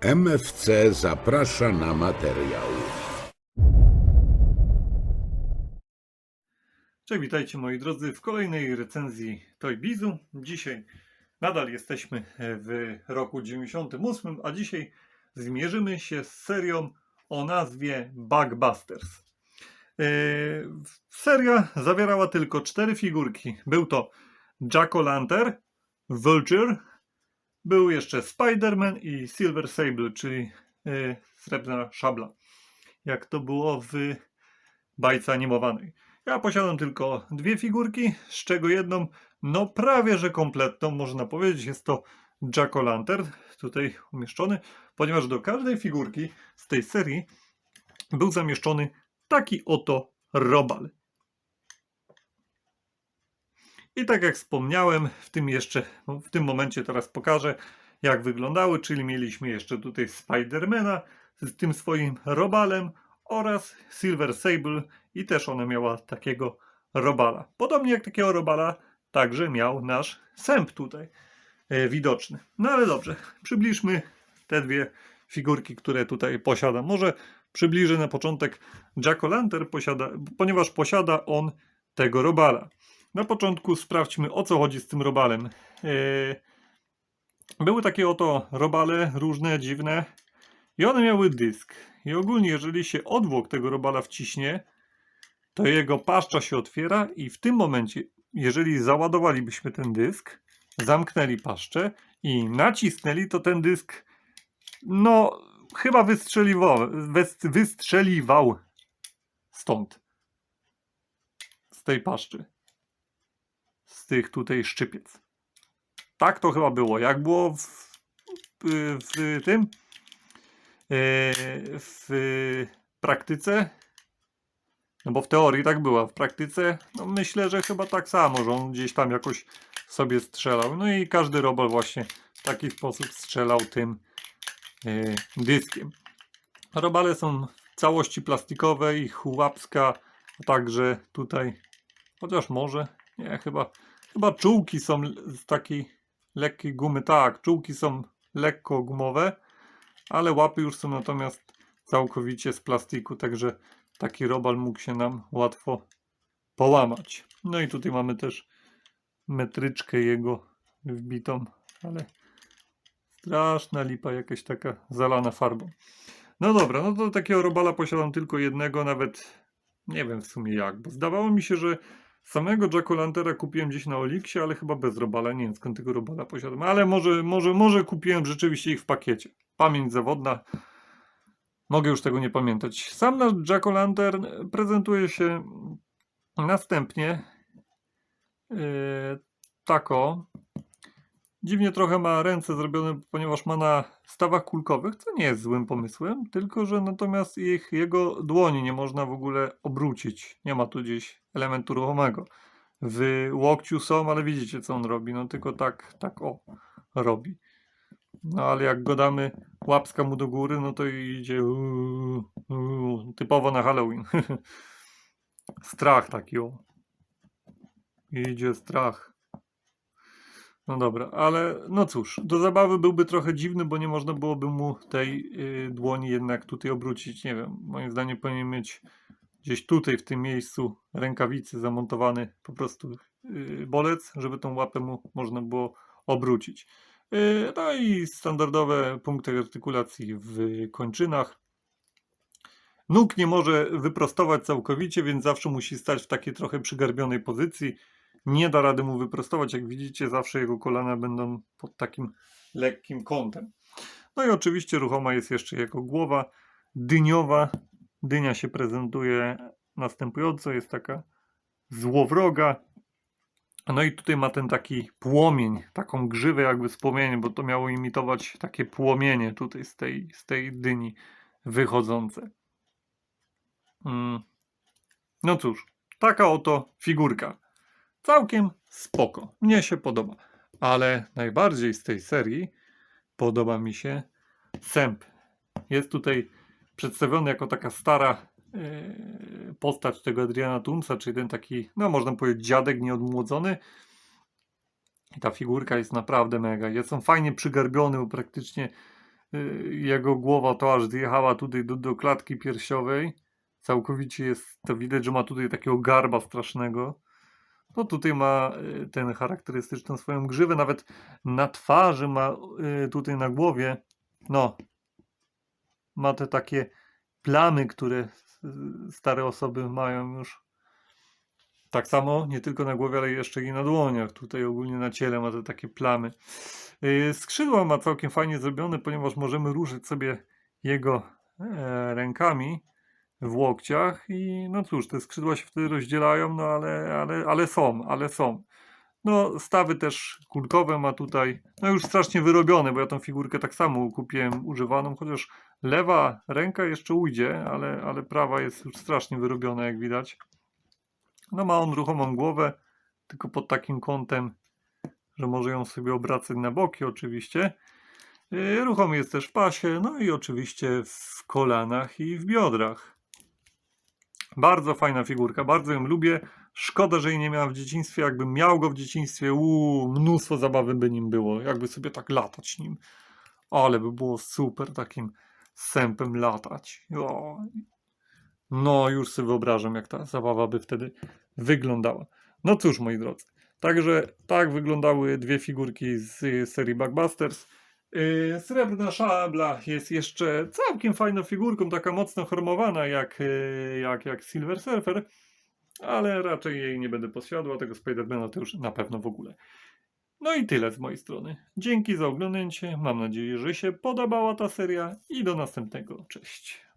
MFC zaprasza na materiał. Cześć, witajcie moi drodzy w kolejnej recenzji Toy Bizu. Dzisiaj nadal jesteśmy w roku 98, a dzisiaj zmierzymy się z serią o nazwie Bugbusters. Yy, Seria zawierała tylko cztery figurki. Był to Jack-O-Lantern, Vulture, był jeszcze Spider-Man i Silver Sable, czyli yy, srebrna szabla. Jak to było w bajce animowanej. Ja posiadam tylko dwie figurki, z czego jedną, no prawie że kompletną, można powiedzieć, jest to Jack-O-Lantern, tutaj umieszczony, ponieważ do każdej figurki z tej serii był zamieszczony taki oto robal. I tak jak wspomniałem, w tym jeszcze, w tym momencie teraz pokażę, jak wyglądały, czyli mieliśmy jeszcze tutaj Spidermana z tym swoim robalem oraz Silver Sable i też ona miała takiego robala. Podobnie jak takiego robala także miał nasz sęp tutaj e, widoczny. No ale dobrze, przybliżmy te dwie figurki, które tutaj posiadam. Może przybliżę na początek Jack-O-Lantern, posiada, ponieważ posiada on tego robala. Na początku sprawdźmy o co chodzi z tym robalem. E, były takie oto robale, różne, dziwne, i one miały dysk. I ogólnie, jeżeli się odwłok tego robala wciśnie, to jego paszcza się otwiera i w tym momencie, jeżeli załadowalibyśmy ten dysk, zamknęli paszczę i nacisnęli, to ten dysk, no, chyba wystrzeliwał, wys- wystrzeliwał stąd. Z tej paszczy. Tych tutaj szczypiec. Tak to chyba było. Jak było w, w, tym, Yy, w praktyce, no bo w teorii tak była, w praktyce, no myślę, że chyba tak samo, że on gdzieś tam jakoś sobie strzelał. No i każdy robot właśnie w taki sposób strzelał tym yy, dyskiem. Robale są w całości plastikowe, ich łapska, a także tutaj, chociaż może, nie, chyba, chyba czułki są z takiej lekkiej gumy, tak, czułki są lekko gumowe, ale łapy już są natomiast całkowicie z plastiku, także taki robal mógł się nam łatwo połamać. No i tutaj mamy też metryczkę jego wbitą, ale straszna lipa, jakaś taka zalana farbą. No dobra, no to takiego robala posiadam tylko jednego, nawet nie wiem w sumie jak, bo zdawało mi się, że samego Jack-O-Lantera kupiłem gdzieś na Oliksie, ale chyba bez robala, nie wiem skąd tego robala posiadam, ale może, może, może kupiłem rzeczywiście ich w pakiecie. Pamięć zawodna, mogę już tego nie pamiętać. Sam nasz Jack-O-Lantern prezentuje się następnie yy, tako. Dziwnie trochę ma ręce zrobione, ponieważ ma na stawach kulkowych, co nie jest złym pomysłem, tylko że natomiast ich, jego dłoni nie można w ogóle obrócić. Nie ma tu gdzieś elementu ruchomego. W łokciu są, ale widzicie co on robi, no tylko tak, tak o, robi. No ale jak go damy łapska mu do góry, no to idzie typowo na Halloween. strach taki o. Idzie strach. No dobra, ale no cóż, do zabawy byłby trochę dziwny, bo nie można byłoby mu tej y, dłoni jednak tutaj obrócić. Nie wiem, moim zdaniem powinien mieć gdzieś tutaj w tym miejscu rękawicy zamontowany po prostu y, bolec, żeby tą łapę mu można było obrócić. Y, No i standardowe punkty artykulacji w kończynach. Nóg nie może wyprostować całkowicie, więc zawsze musi stać w takiej trochę przygarbionej pozycji. Nie da rady mu wyprostować, jak widzicie, zawsze jego kolana będą pod takim lekkim kątem. No i oczywiście ruchoma jest jeszcze jego głowa dyniowa. Dynia się prezentuje następująco, jest taka złowroga, no i tutaj ma ten taki płomień, taką grzywę jakby z płomieniem, bo to miało imitować takie płomienie tutaj z tej, z tej dyni wychodzące. Mm. No cóż, taka oto figurka. Całkiem spoko. Mnie się podoba. Ale najbardziej z tej serii podoba mi się sęp. Jest tutaj przedstawiony jako taka stara yy, postać tego Adriana Tunca, czyli ten taki, no można powiedzieć, dziadek nieodmłodzony. I ta figurka jest naprawdę mega. Jest on fajnie przygarbiony, bo praktycznie y, jego głowa to aż zjechała tutaj do, do klatki piersiowej. Całkowicie jest to widać, że ma tutaj takiego garba strasznego. No tutaj ma y, ten charakterystyczną swoją grzywę, nawet na twarzy ma y, tutaj na głowie, no, ma te takie plamy, które y, stare osoby mają już. Tak samo, nie tylko na głowie, ale jeszcze i na dłoniach. Tutaj ogólnie na ciele ma te takie plamy. Skrzydła ma całkiem fajnie zrobione, ponieważ możemy ruszyć sobie jego e, rękami w łokciach i no cóż, te skrzydła się wtedy rozdzielają, no ale, ale, ale są, ale są. No stawy też kulkowe ma tutaj, no już strasznie wyrobione, bo ja tą figurkę tak samo kupiłem używaną, chociaż lewa ręka jeszcze ujdzie, ale, ale prawa jest już strasznie wyrobiona jak widać. No ma on ruchomą głowę, tylko pod takim kątem, że może ją sobie obracać na boki oczywiście. Yy, Ruchomy jest też w pasie, no i oczywiście w kolanach i w biodrach. Bardzo fajna figurka, bardzo ją lubię. Szkoda, że jej nie miałem w dzieciństwie. Jakbym miał go w dzieciństwie, uuu, mnóstwo zabawy by nim było. Jakby sobie tak latać nim. Ale by było super takim sępem latać. O. No, już sobie wyobrażam, jak ta zabawa by wtedy wyglądała. No cóż, moi drodzy. Także tak wyglądały dwie figurki z serii Backbusters. Yy, Srebrna szabla jest jeszcze całkiem fajną figurką, taka mocno chromowana jak, yy, jak, jak Silver Surfer, ale raczej jej nie będę posiadła, tego Spidermana to już na pewno w ogóle. No i tyle z mojej strony. Dzięki za oglądnięcie, mam nadzieję, że się podobała ta seria i do następnego. Cześć.